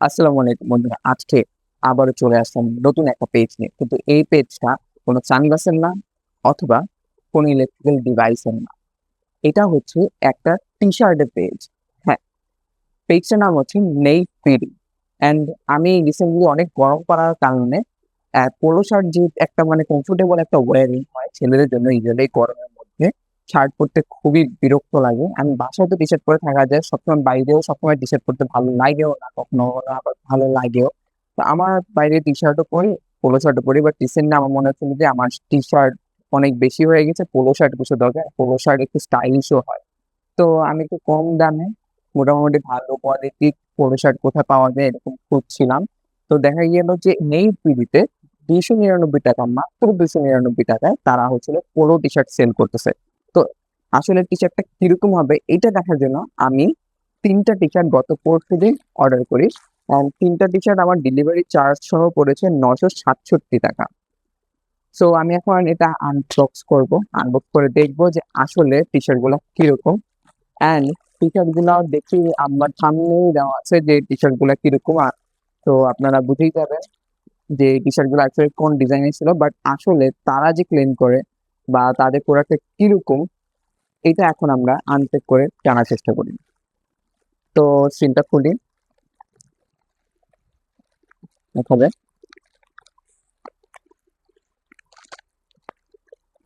আসসালামু আলাইকুম বন্ধুরা আজকে আবারও চলে আসলাম নতুন একটা পেজ নিয়ে। কিন্তু এই পেজটা কোনো সানগ্লাসের না, অথবা কোনো ইলেকট্রিক্যাল ডিভাইসের না। এটা হচ্ছে একটা টি শার্টের পেজ হ্যাঁ পেজটার নাম হচ্ছে নেই ফিডি অ্যান্ড আমি রিসেন্টলি অনেক গরম পড়ার কারণে পোলো শার্ট যে একটা মানে কমফোর্টেবল একটা ওয়ারিং হয় ছেলেদের জন্য ইউজুয়ালি গরমের মধ্যে শার্ট পরতে খুবই বিরক্ত লাগে। আমি বাসায় তো টি শার্ট পরে থাকা যায়, সবসময় বাইরেও সবসময় টি শার্ট পরতে ভালো লাগেও না, কখনো আবার ভালো লাগেও। তো আমার বাইরে টি শার্টও পরি পোলো শার্টও পরি বাট রিসেন্টলি আমার মনে হচ্ছিল যে আমার টি শার্ট অনেক বেশি হয়ে গেছে পোলো শার্ট কিছু দরকার পোলো শার্ট একটু স্টাইলিশও হয়। তো আমি একটু কম দামে মোটামুটি ভালো কোয়ালিটি পোলো শার্ট কোথায় পাওয়া যায় এরকম খুঁজছিলাম। তো দেখা গেল যে নেই পিডিতে দুইশো নিরানব্বই টাকা, মাত্র দুইশো নিরানব্বই টাকায় তারা হচ্ছিল পোলো টি শার্ট সেল করতেছে। আসলে টি শার্টটা কীরকম হবে, এটা দেখার জন্য আমি তিনটা টি শার্ট গত পরশু দিন অর্ডার করি। And তিনটা টি শার্ট আমার ডেলিভারি চার্জ সহ পড়েছে নশো সাতষট্টি টাকা। সো আমি এখন এটা আনবক্স করব। আনবক্স করে দেখব যে আসলে টি শার্টগুলো কীরকম। অ্যান্ড টি শার্টগুলো দেখি আমার সামনেই দেওয়া আছে যে টি শার্টগুলো কীরকম। আর তো আপনারা বুঝেই যাবেন যে টি শার্টগুলো আসলে কোন ডিজাইনের ছিল। বাট আসলে তারা যে ক্লেম করে বা তাদের প্রোডাক্টটা কীরকম এটা এখন আমরা আনপেক করে জানার চেষ্টা করি। তো সিনটা খুলি। দেখাবে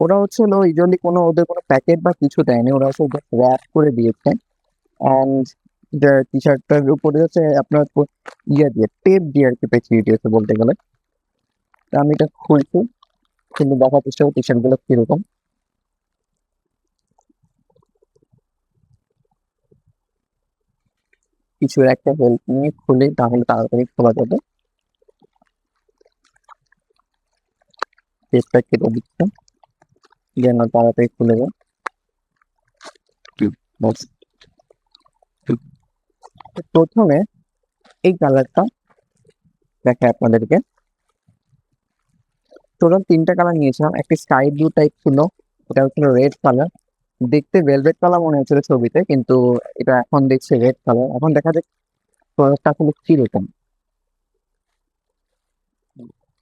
ওরা হচ্ছে হলো ইউজুয়ালি কোনো ওদের কোনো প্যাকেট বা কিছু দেয়নি, ওরা হচ্ছে ওদের র্যাপ করে দিয়েছে। অ্যান্ড টি শার্টটার উপরে হচ্ছে আপনার ইয়ে দিয়ে টেপ দিয়ে আর কি পেঁচিয়ে দিয়েছে বলতে গেলে। আমি এটা খুলছি, কিন্তু দেখার চেষ্টা করি টি শার্টগুলো কীরকম। কিছু একটা হেল্প নিয়ে খুলে তাহলে তাড়াতাড়ি খোলা যাবে। টেপটা কেটে দিচ্ছে। যেন তাড়াতাড়ি খুলে যায়। প্রথমে এই কালারটা দেখায় আপনাদেরকে। টোটাল তিনটা কালার নিয়েছিলাম। একটা স্কাই ব্লু টাইপ ছিল এটা হচ্ছিল রেড কালার দেখতে ভেলভেট কালার মনে হচ্ছিল ছবিতে, কিন্তু এটা এখন দেখছি রেড কালার এখন দেখা যাক প্রোডাক্টটা আসলে কীরকম।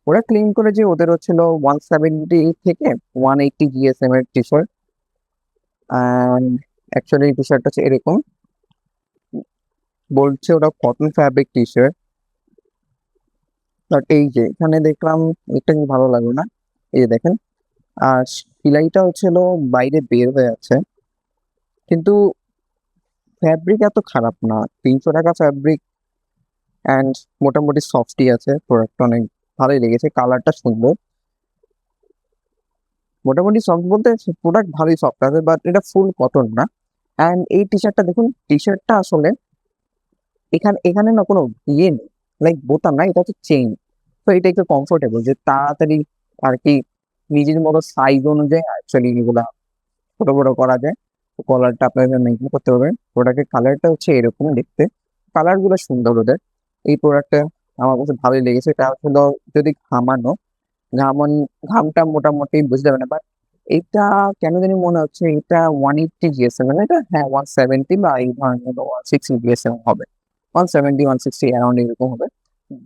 ওরা ক্লেম করে যে ওদের হচ্ছিল ওয়ান সেভেন্টি থেকে ওয়ান এইটটি জিএসএম এর টি শার্ট অ্যাকচুয়ালি টি শার্টটা হচ্ছে এরকম। বলছে ওটা কটন ফ্যাব্রিক টি শার্ট এই যে, এখানে দেখলাম, এটা ভালো লাগল না। এই যে দেখেন। আর সিলাইটা হচ্ছিল বাইরে বের হয়ে আছে। কিন্তু ফ্যাব্রিক এত খারাপ না। তিনশো টাকা ফ্যাব্রিক অ্যান্ড মোটামুটি সফটই আছে। প্রোডাক্টটা অনেক ভালোই লেগেছে। কালারটা সুন্দর। মোটামুটি সফট বলতে প্রোডাক্ট ভালোই সফট আছে বাট এটা ফুল কটন না। অ্যান্ড এই টি শার্টটা দেখুন টি শার্টটা আসলে এখানে এখানে না কোনো ইয়ে নেই। লাইক বোতাম না, এটা হচ্ছে চেইন তো এটা একটু কমফোর্টেবল যে তাড়াতাড়ি আর কি নিজের মতো সাইজ অনুযায়ী অ্যাকচুয়ালি এগুলা ছোট বড় করা যায়। কলারটা আপনারা মেনটেন করতে পারবেন। প্রোডাক্টের কালারটা হচ্ছে এরকম দেখতে। কালারগুলো সুন্দর ওদের। এই প্রোডাক্টটা আমার কাছে ভালোই লেগেছে। এটা হলো যদি ঘামানো, ঘামন, ঘামটা মোটামুটি বুঝতে পারে না বাট এটা কেন জানি মনে হচ্ছে এটা ওয়ান এইটটি জিএসএম এটা হ্যাঁ ওয়ান সেভেন্টি বা এই ধরনের ওয়ান সিক্সটি জিএসএম হবে। One seventy one sixty around এরকম হবে।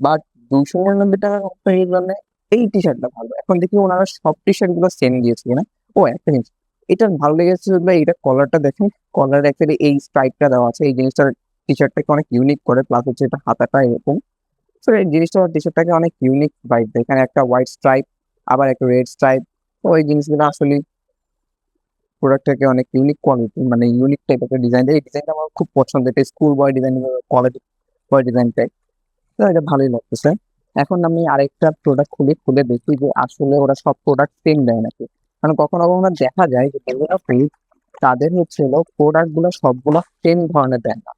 বাট দুশো নিরানব্বই টাকা কোম্পানির জন্য এই টি শার্টটা ভালো। এখন দেখি ওনারা সব টি শার্টগুলো সেম দিয়েছে কিনা। ও, একটা জিনিস, এটা ভালো লেগেছে যে এটা কলারটা দেখেন কলার অ্যাকচুয়ালি এই স্ট্রাইপটা দেওয়া আছে, এই জিনিসটা টি শার্টটাকে অনেক ইউনিক করে প্লাস হচ্ছে এটা হাতাটা এরকম। তো এই জিনিসটা টি শার্টটাকে অনেক ইউনিক ভাইব দেয় এখানে একটা হোয়াইট স্ট্রাইপ আবার একটা রেড স্ট্রাইপ তো এই জিনিসগুলো আসলে প্রোডাক্টটাকে অনেক ইউনিক কোয়ালিটি মানে ইউনিক টাইপ একটা ডিজাইন দেয়। এই ডিজাইনটা আমার খুব পছন্দ এটা school boy design quality boy design type তো এটা ভালোই লাগতেছে। এখন আমি আরেকটা প্রোডাক্ট খুলে খুলে দেখি যে আসলে ওরা সব প্রোডাক্ট সেম দেয় নাকি। কারণ কখনো কখনো দেখা যায় যে তাদের হচ্ছে প্রোডাক্টগুলো সবগুলো সেম ধরনের দেয় না।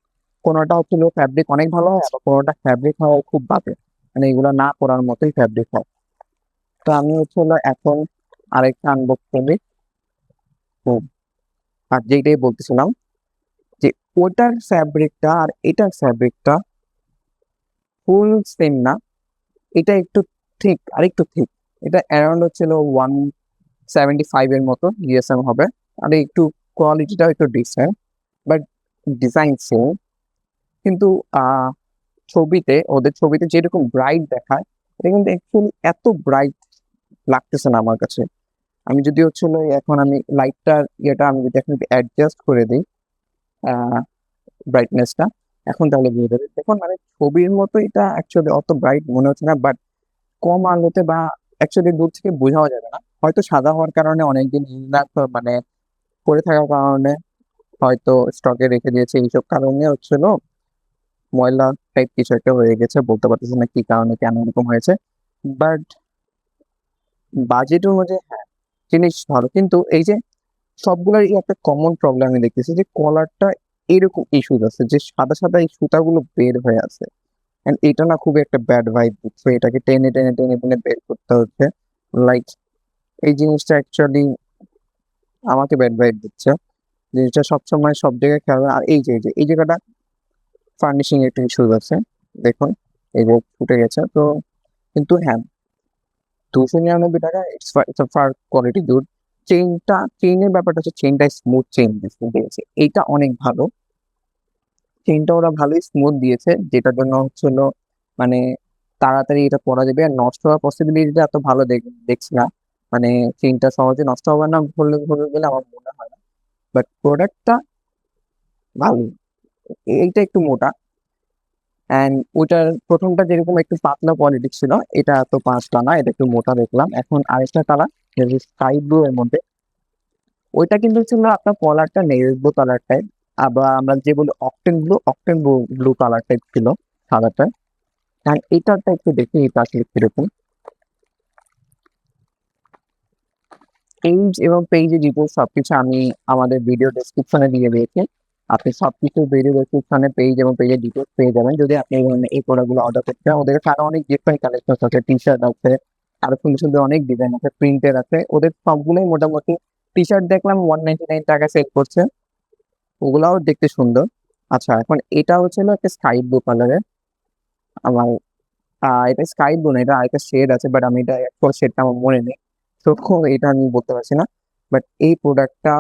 কোনোটা হচ্ছে হলো ফ্যাব্রিক অনেক ভালো হয়, আবার কোনোটা ফ্যাব্রিক হয় খুব বাজে। মানে এগুলো না পরার মতোই ফ্যাব্রিক হয়। তো আমি হচ্ছে এখন আরেকটা আনবক্স করি। আর যেটাই বলতেছিলাম যে ওটার ফ্যাব্রিকটা আর এটার ফ্যাব্রিকটা ফুল সেম না। এটা একটু ঠিক আর একটু ঠিক। এটা অ্যারাউন্ড হচ্ছিল ওয়ান সেভেন্টি ফাইভ এর মতো জিএসএম হবে। আর একটু কোয়ালিটিটাও একটু ডিসেন্ট বাট ডিজাইন সেম কিন্তু ছবিতে, ওদের ছবিতে যেরকম ব্রাইট দেখায়, এটা কিন্তু অ্যাকচুয়ালি এত ব্রাইট লাগতেছে না আমার কাছে। আমি যদি হচ্ছিল এখন আমি লাইটটার ইয়েটা আমি যদি এখন অ্যাডজাস্ট করে দিই ব্রাইটনেসটা এখন তাহলে বুঝে যাবে দেখুন মানে ছবির মতো এটা অ্যাকচুয়ালি অত ব্রাইট মনে হচ্ছে না বাট কম আলোতে বা অ্যাকচুয়ালি দূর থেকে বোঝাও যাবে না। হয়তো সাদা হওয়ার কারণে অনেকদিন মানে পরে থাকার কারণে হয়তো স্টকে রেখে দিয়েছে এইসব কারণে হচ্ছিল ময়লা টাইপ কিছু একটা হয়ে গেছে, বলতে পারতেছি না কি কারণে, কেন এরকম হয়েছে। বাট বাজেট অনুযায়ী হ্যাঁ জিনিস ভালো। কিন্তু এই যে সবগুলোরই একটা কমন প্রবলেম আমি দেখতেছি যে কলারটা এরকম ইস্যুজ আছে যে সাদা সাদা এই সুতাগুলো বের হয়ে আছে। এন্ড এটা না খুবই একটা ব্যাড ভাইব দিচ্ছে এটাকে টেনে টেনে টেনে টেনে বের করতে হচ্ছে। লাইক এই জিনিসটা অ্যাকচুয়ালি আমাকে ব্যাড ভাইব দিচ্ছে। জিনিসটা সবসময় সব জায়গায় খেয়াল আর এই যে, এই জায়গাটা ফার্নিশিং একটু ইস্যুজ আছে। দেখুন, এই যে ফুটে গেছে। তো, কিন্তু হ্যাঁ দুশো নিরানব্বই টাকা ইটস ফার কোয়ালিটি গুড চেইনটা চেইনের ব্যাপারটা হচ্ছে চেইনটা স্মুথ চেইন দিয়েছে এইটা অনেক ভালো। চেইনটা ওরা ভালোই স্মুথ দিয়েছে, যেটার জন্য হচ্ছে হলো মানে তাড়াতাড়ি এটা পরা যাবে। আর নষ্ট হওয়ার পসিবিলিটিটা এত ভালো দেখছি না। মানে চেইনটা সহজে নষ্ট হবে না বললে বললে গেলে আমার মনে হয় না। বাট প্রোডাক্টটা ভালো। এইটা একটু মোটা। অ্যান্ড ওটার প্রথমটা যেরকম একটু পাতলা কোয়ালিটি ছিল, এটা এত পাঁচটা না, এটা একটু মোটা দেখলাম। এখন আরেকটা কালার স্কাই ব্লু এর মধ্যে, ওইটা কিন্তু ছিল আপনার কলারটা নেভি ব্লু কালার টাইপ আবার আমরা যে বলি octane blue octane blue blue colour type ছিল সাদাটা। আর এটারটা একটু দেখি, এটা আসলে কীরকম? পেজ এবং পেজে ডিটেলস সবকিছু আমি আমাদের ভিডিও ডেসক্রিপশনে দিয়ে দিয়েছি। আপনি সবকিছু ভিডিও ডেসক্রিপশনে পেজ এবং পেজের ডিটেলস পেয়ে যাবেন। যদি আপনি এই প্রোডাক্টগুলো অর্ডার করতে চান, ওদের কাছে আরও অনেক ডিফারেন্ট কালেকশন আছে টি শার্ট আছে আরও সুন্দর সুন্দর অনেক ডিজাইন আছে প্রিন্টের আছে। ওদের সবগুলোই মোটামুটি টি শার্ট দেখলাম ওয়ান নাইনটি নাইন টাকা সেল করছে। ওগুলাও দেখতে সুন্দর। আচ্ছা এখন এটা হচ্ছে হলো একটা স্কাই ব্লু কালারের আমার এটা স্কাই ব্লু না, এটা আরেকটা শেড আছে বাট আমি এটা অ্যাকচুয়াল শেডটা আমার মনে নেই। তো এটা আমি বলতে পারছি না। বাট এই প্রোডাক্টটা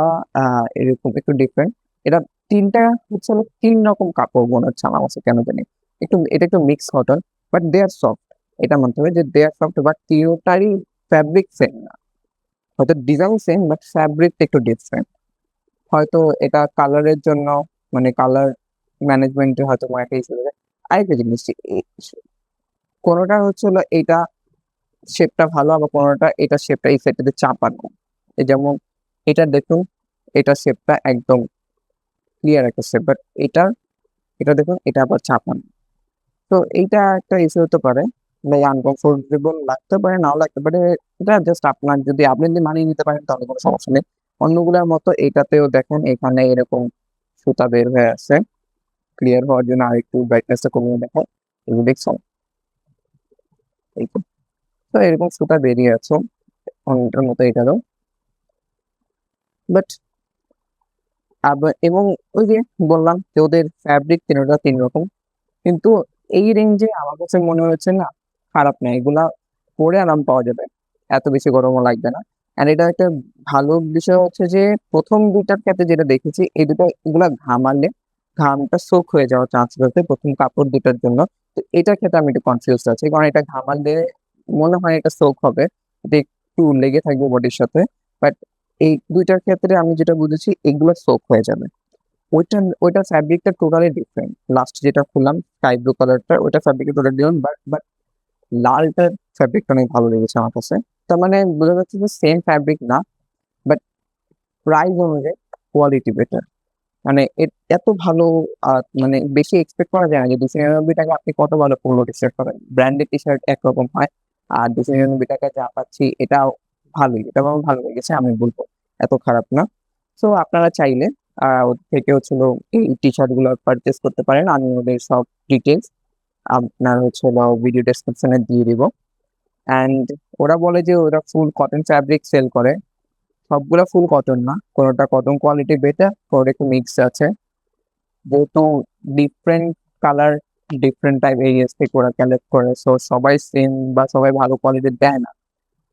এরকম একটু ডিফারেন্ট এটা তিনটা হচ্ছে তিন রকম কাপড় মনে হচ্ছে আমার কাছে কেন জানি। একটু, এটা একটু mix cotton but they are soft এটা মানতে হবে যে দে আর সফট বাট তিনটারই ফ্যাব্রিক সেম না। হয়তো ডিজাইন সেম বাট ফ্যাব্রিক একটু ডিফারেন্ট হয়তো এটা কালারের জন্য মানে কালার ম্যানেজমেন্টে হয়তো কোনো একটা ইস্যু আরেকটা জিনিস কোনোটা হচ্ছে হলো এটা শেপটা ভালো আবার কোনোটা এটা শেপটা এই সাইডটাতে চাপানো যেমন এটা দেখুন, এটা শেপটা একদম ক্লিয়ার একটা শেপ বাট এটা এটা দেখুন, এটা আবার চাপানো তো এইটা একটা ইস্যু হতে পারে। মানে আনকমফোর্টেবল লাগতে পারে, নাও লাগতে পারে, এটা জাস্ট আপনার যদি আপনি যদি মানিয়ে নিতে পারেন, তাহলে কোনো সমস্যা নেই। অন্যগুলোর মতো এটাতেও দেখেন, এখানে এরকম সুতা বের হয়ে আছে ক্লিয়ার হওয়ার জন্য আর একটু ব্রাইটনেসটা কমিয়ে দেখো এগুলো দেখছ এই তো। এরকম সুতা বেরিয়ে আছে অন্যটার মতো এটারও। বাট এবং ওই যে বললাম যে ওদের ফ্যাব্রিক তিনটা তিন রকম কিন্তু এই রেঞ্জে আমার কাছে মনে হচ্ছে না খারাপ না, এগুলা পরে আরাম পাওয়া যাবে। এত বেশি গরমও লাগবে না। আর এটা একটা ভালো বিষয় হচ্ছে যে, প্রথম দুটার ক্ষেত্রে যেটা দেখেছি, এই দুটো, এগুলা ঘামালে ঘামটা সোক হয়ে যাওয়ার চান্স আছে প্রথম কাপড় দুটার জন্য। তো এটার ক্ষেত্রে আমি একটু কনফিউজ আছি, কারণ এটা ঘামালে মনে হয় এটা সোক হবে একটু লেগে থাকবে বডির সাথে। বাট এই দুইটার ক্ষেত্রে আমি যেটা বুঝেছি, এগুলো সোক হয়ে যাবে। ওইটা ওইটা ফ্যাব্রিকটা টোটালি ডিফারেন্ট লাস্ট যেটা খুললাম স্কাই ব্লু কালারটা ওইটা ফ্যাব্রিকটা টোটালি ডিফারেন্ট বাট বাট লালটার ফ্যাব্রিকটা অনেক ভালো লেগেছে আমার কাছে। তার মানে বোঝা যাচ্ছে যে সেম ফ্যাব্রিক না বাট প্রাইস অনুযায়ী কোয়ালিটি বেটার মানে এত ভালো মানে বেশি এক্সপেক্ট করা যায় না যে দুশো নিরানব্বই টাকা আপনি কত ভালো পোলো টি শার্ট পাবেন। ব্র্যান্ডেড টি শার্ট একরকম হয়, আর দুশো নিরানব্বই টাকা যা পাচ্ছি এটাও ভালোই এটা আমার ভালো লেগেছে, আমি বলব এত খারাপ না। সো আপনারা চাইলে থেকে হচ্ছিল এই টি শার্টগুলো পারচেস করতে পারেন, আমি ওদের সব ডিটেলস আপনার হচ্ছে ভিডিও ডেসক্রিপশনে দিয়ে দিব। অ্যান্ড ওরা বলে যে ওরা ফুল কটন ফ্যাব্রিক সেল করে। সবগুলা ফুল কটন না, কোনোটা কটন কোয়ালিটি বেটার কোনোটা একটু মিক্স আছে। যেহেতু different colour different type areas থেকে ওরা কালেক্ট করে সো সবাই সেম বা সবাই ভালো কোয়ালিটির দেয় না।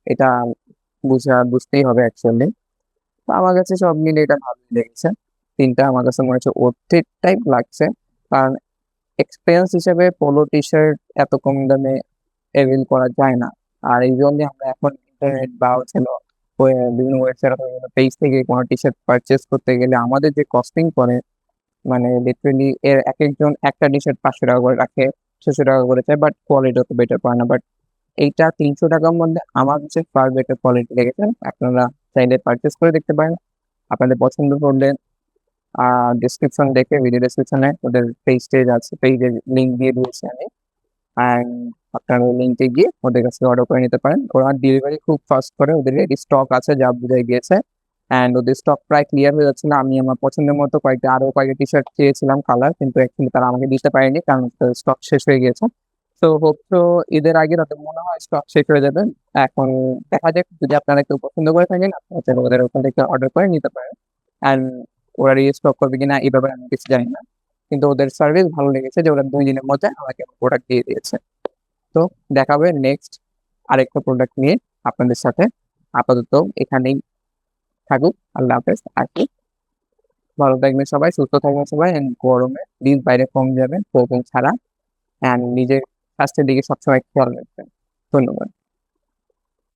এটা বুঝা, বুঝতেই হবে অ্যাকচুয়ালি তো আমার কাছে সব মিলে এটা ভালোই লেগেছে। তিনটা আমার কাছে মনে হচ্ছে ওর্থের টাইপ লাগছে। কারণ এক্সপিরিয়েন্স হিসেবে পোলো টি শার্ট এত কম দামে অ্যাভেল করা যায় না। আর এই জন্য আমরা এখন ইন্টারনেট বা হচ্ছে বিভিন্ন ওয়েবসাইট অথবা বিভিন্ন পেজ থেকে কোনো টি শার্ট পারচেস করতে গেলে আমাদের যে কস্টিং পড়ে মানে লিটারেলি এর এক একজন একটা টি শার্ট পাঁচশো টাকা করে রাখে ছশো টাকা করে চায় বাট কোয়ালিটি অত বেটার পায় না। বাট এইটা তিনশো টাকার মধ্যে আমার হচ্ছে ফার বেটার কোয়ালিটি লেগেছে। আপনারা চাইলে পারচেস করে দেখতে পারেন। আপনাদের পছন্দ করলে ডিসক্রিপশন দেখে ভিডিও ডিসক্রিপশনে ওদের পেজ টেজ আছে পেজের লিঙ্ক দিয়ে দিয়েছি আমি। অ্যান্ড আপনারা ওই লিঙ্কে গিয়ে ওদের কাছে অর্ডার করে নিতে পারেন। ওরা ডেলিভারি খুব ফাস্ট করে, ওদের স্টক আছে, যা বুঝে গিয়েছে অ্যান্ড ওদের স্টক প্রায় ক্লিয়ার হয়ে যাচ্ছে না আমি আমার পছন্দের মতো কয়েকটা, আরও কয়েকটা টি শার্ট চেয়েছিলাম কালার কিন্তু অ্যাকচুয়ালি তারা আমাকে দিতে পারেনি, কারণ স্টক শেষ হয়ে গিয়েছে। তো হোপ তো ঈদের আগে তাদের মনে হয় স্টক শেষ হয়ে যাবে। এখন দেখা যাক, যদি আপনারা কেউ পছন্দ করে থাকেন, আপনারা ওদের ওখান থেকে অর্ডার করে নিতে পারেন। অ্যান্ড ওরা রিস্টক করবে কিনা এই ব্যাপারে আমি কিছু জানি না। কিন্তু ওদের সার্ভিস ভালো লেগেছে যে ওরা দুই দিনের মধ্যে আমাকে প্রোডাক্ট দিয়ে দিয়েছে। তো দেখাবে নেক্সট আরেকটা প্রোডাক্ট নিয়ে আপনাদের সাথে আপাতত এখানেই থাকুক। আল্লাহ হাফেজ আর কি ভালো থাকবেন সবাই, সুস্থ থাকবেন সবাই। and গরমে দিন বাইরে কম যাবেন প্রোগ্রাম ছাড়া। অ্যান্ড নিজের স্বাস্থ্যের দিকে সবসময় খেয়াল রাখবেন। ধন্যবাদ।